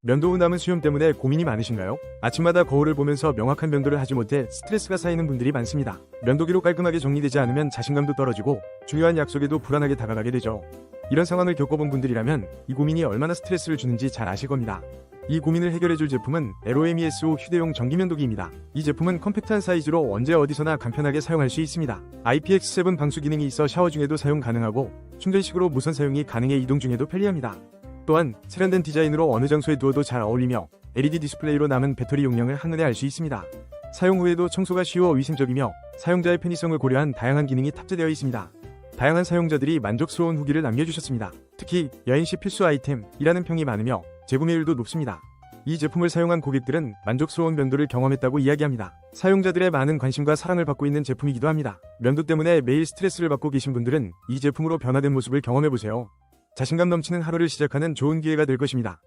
면도 후 남은 수염 때문에 고민이 많으신가요? 아침마다 거울을 보면서 명확한 면도를 하지 못해 스트레스가 쌓이는 분들이 많습니다. 면도기로 깔끔하게 정리되지 않으면 자신감도 떨어지고 중요한 약속에도 불안하게 다가가게 되죠. 이런 상황을 겪어본 분들이라면 이 고민이 얼마나 스트레스를 주는지 잘 아실 겁니다. 이 고민을 해결해줄 제품은 LOMESO 휴대용 전기면도기입니다. 이 제품은 컴팩트한 사이즈로 언제 어디서나 간편하게 사용할 수 있습니다. IPX7 방수 기능이 있어 샤워 중에도 사용 가능하고 충전식으로 무선 사용이 가능해 이동 중에도 편리합니다. 또한 세련된 디자인으로 어느 장소에 두어도 잘 어울리며 LED 디스플레이로 남은 배터리 용량을 한눈에 알 수 있습니다. 사용 후에도 청소가 쉬워 위생적이며 사용자의 편의성을 고려한 다양한 기능이 탑재되어 있습니다. 다양한 사용자들이 만족스러운 후기를 남겨주셨습니다. 특히 여행 시 필수 아이템이라는 평이 많으며 재구매율도 높습니다. 이 제품을 사용한 고객들은 만족스러운 면도를 경험했다고 이야기합니다. 사용자들의 많은 관심과 사랑을 받고 있는 제품이기도 합니다. 면도 때문에 매일 스트레스를 받고 계신 분들은 이 제품으로 변화된 모습을 경험해보세요. 자신감 넘치는 하루를 시작하는 좋은 기회가 될 것입니다.